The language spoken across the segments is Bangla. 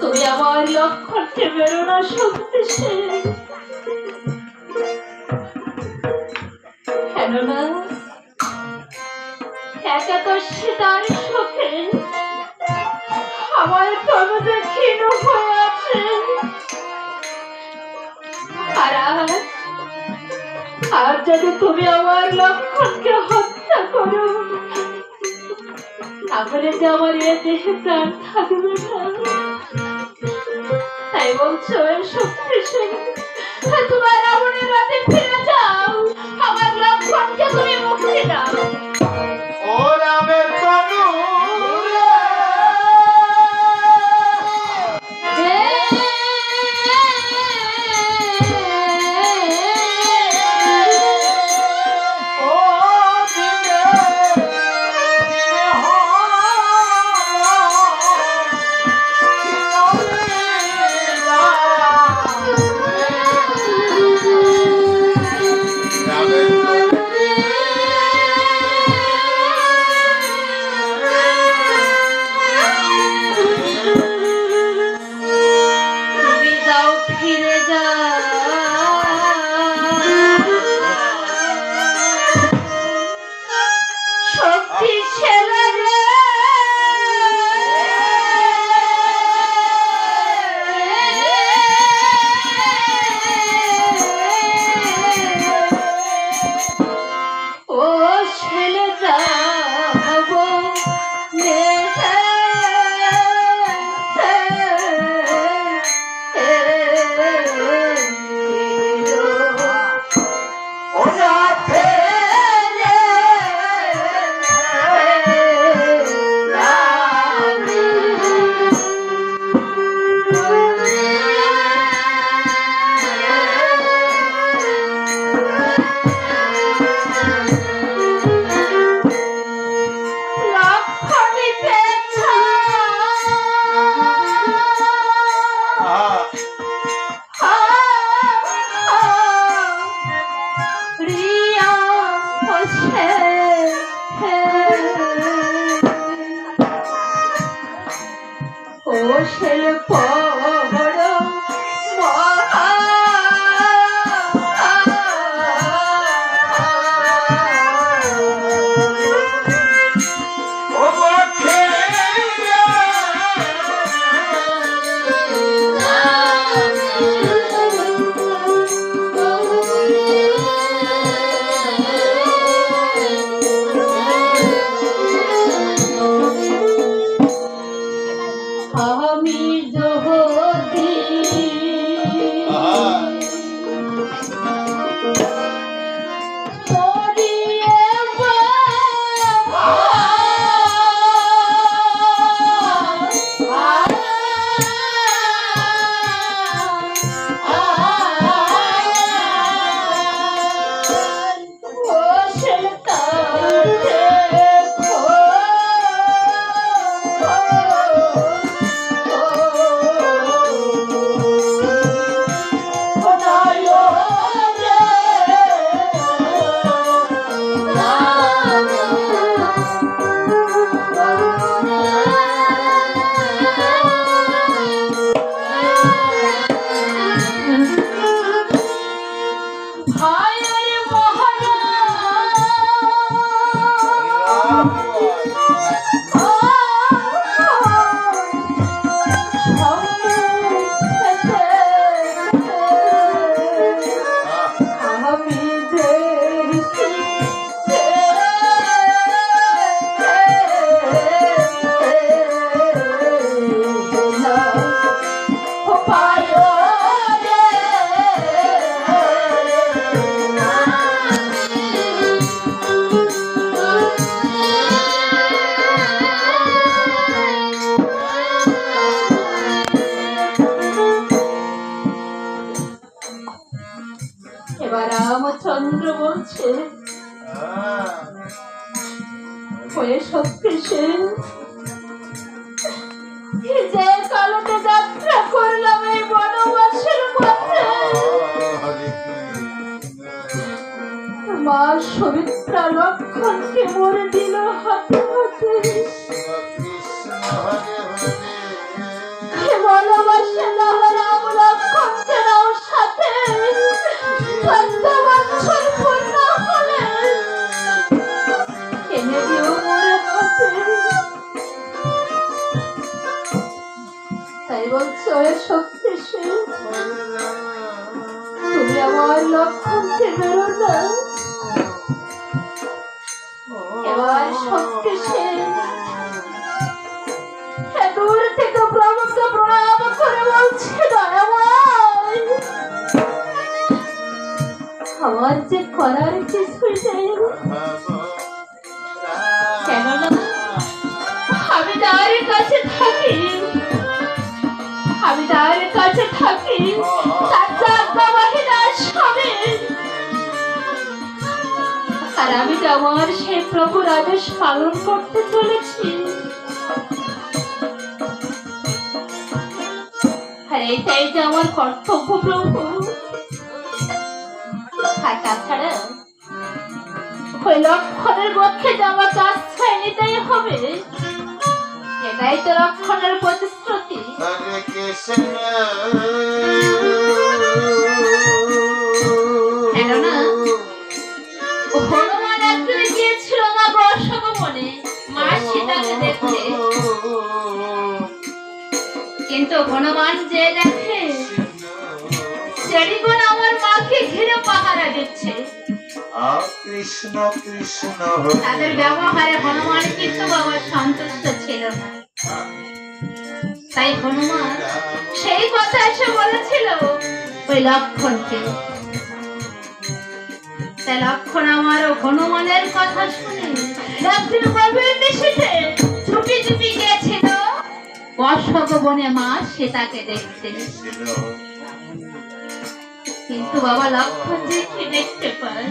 তুমি আমার লক্ষ্যকে বেরো না শক্তিশীল কেননা একা আর আর যদি তুমি আমার লক্ষণকে হত্যা করো, তাহলে যে আমার এ দেহে প্রাণ থাকবে না। তাই বলছো? সত্যি শক্তিশালী তোমার রাবণের রাতে ফিরে যাও। আমার লক্ষণকে তুমি মুখে দাও। আমি রামচন্দ্র বলছে, হয়ে শক্তিশীল যে কালতে যাত্রা করলাম এই বনবাসের পথে মা সবিত্রা লক্ষণকে মরে দিল হাতে হাতে। হে বলো বনবাসে যাওয়ার এ শক্তিশীল তুমি আমার লক্ষণকে বেরো না এবার শক্তিশীল এ দূর করে আমার যে করার কিছুই নেই। আর আমি তো আমার সেই প্রভুর আদেশ পালন করতে চলেছি। আর এটাই যে আমার কর্তব্য প্রভু। আর তাছাড়া ওই লক্ষণের পক্ষে যে আমার কাজ ছয় নিতেই হবে এটাই তো লক্ষণের প্রতিশ্রুতি। কেননা হনুমান যে দেখে সেদিগুণ আমার মাকে ঘিরে পাহারা দিচ্ছে। কৃষ্ণ কৃষ্ণ তাদের ব্যবহারে হনুমান কিন্তু বাবা সন্তুষ্ট ছিল না। তাই হনুমান সেই কথা এসে বলেছিল ওই লক্ষণকে তাই লক্ষণ আমার ও হনুমানের কথা শুনে নিশীথে চুপি চুপি গিয়েছিল। বর্ষক বনে মা সীতাকে দেখতে। কিন্তু বাবা লক্ষণ যে কি দেখতে পায়?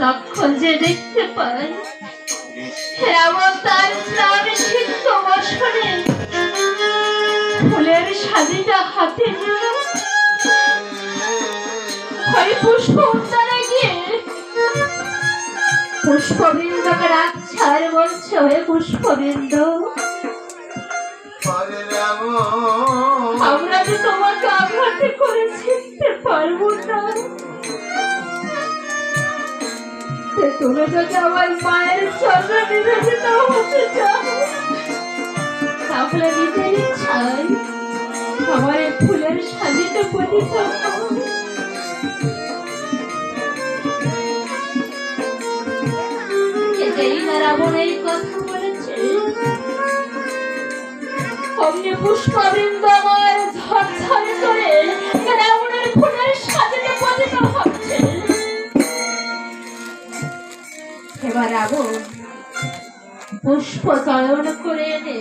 লক্ষণ যে দেখতে পায় রাবণ তার বসনে। ফুলের সাজিটা হাতে ওই পুষ্প গিয়ে পুষ্পবৃন্দকে রাখছে বলছে পুষ্পবৃন্দ। আমরা যে তোমাকে আঘাতে করে ছিঁড়তে পারব না। তুমি যদি আমার মায়ের চন্দ্র নিবেদিত হতে চাও, তাহলে নিজের ইচ্ছায় আমার এই ফুলের সাজিতে পতিত না রাবণ এই কথা অমনি পুষ্পবৃন্দ আমার ঝরঝরে করে রাবণের ফুলের সাজিতে পতিত হচ্ছে। এবার রাবণ পুষ্প চয়ন করে এনে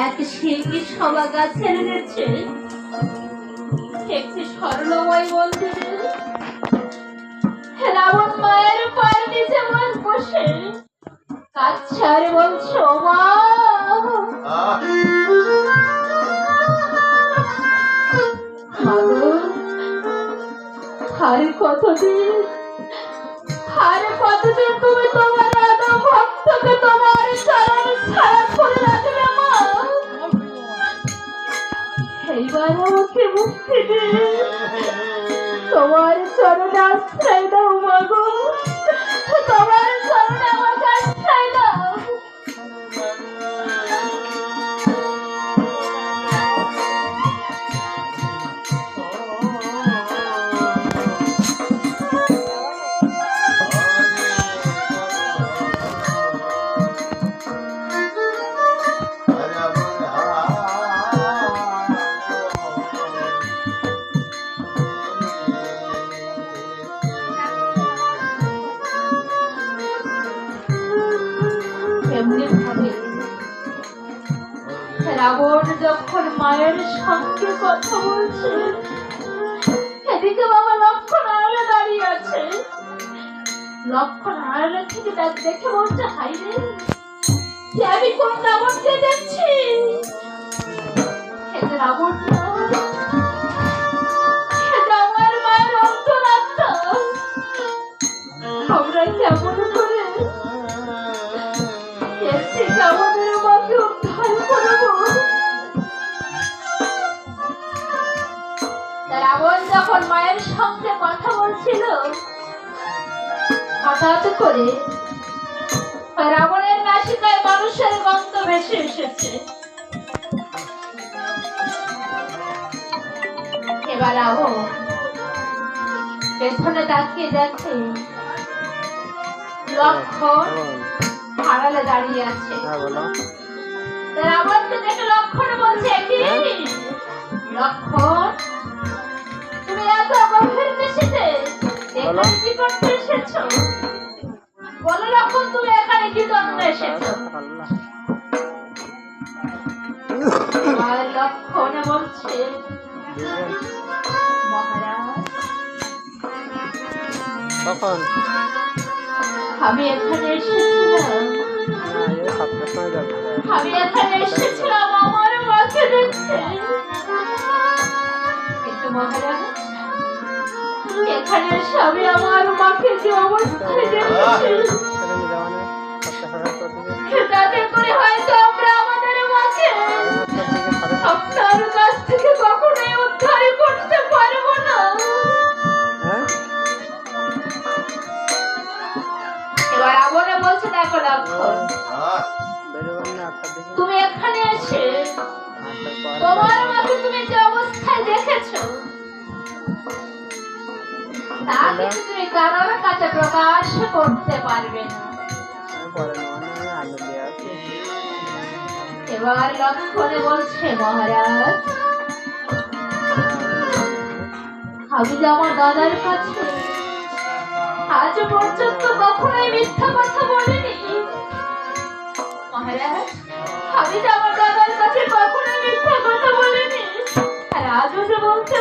এক শিল্পী সভা গাছের নিচে একটি স্বর্ণময় মন্দিরে রাবণ মায়ের পায়ের নিচে বস বসে কাছে বলছো মা? আর কতদিন? আর কতদিন এমনি ভাবে রাবণ যখন মায়ের সঙ্গে কথা বলছে, এদিকে বাবা লক্ষণ আড়ালে দাঁড়িয়ে আছে। লক্ষণ আড়ালে থেকে দেখ দেখে বলছে হাই রে আমি কোন রাবণকে দেখছি? রাবণ না রাবণের নাসিকায় মানুষের গন্ধ ভেসে এসেছে। এবার রাবণ পেছনে তাকিয়ে দেখে লক্ষণ আড়ালে দাঁড়িয়ে আছে। হ্যাঁ রাবণকে দেখে লক্ষণ বলছে কি? লক্ষণ তুমি এত গভীর দেশেতে এখানে কি করতে এসেছ? বলো লক্ষণ তুমি এখানে কি জন্য এসেছ? আর লক্ষণ বলছে কখন আমি এখানে এসেছিলাম। আমি এখানে এসেছিলাম আমার মাকে দেখতে। কিন্তু মহারাজ এখানে এসে আমি আমার মাকে যে অবস্থায় দিকে তাতে করে হয়তো আমরা আমাদের মাকে আপনার কারোর কাছে প্রকাশ করতে পারবে না। এবার লক্ষণে বলছে, মহারাজ, আমি যে আমার দাদার কাছে আজ পর্যন্ত কখনোই মিথ্যা কথা বলিনি। মহারাজ, আমি যে আমার দাদার কাছে কখনোই মিথ্যা কথা বলিনি। আর আজও যে বলছে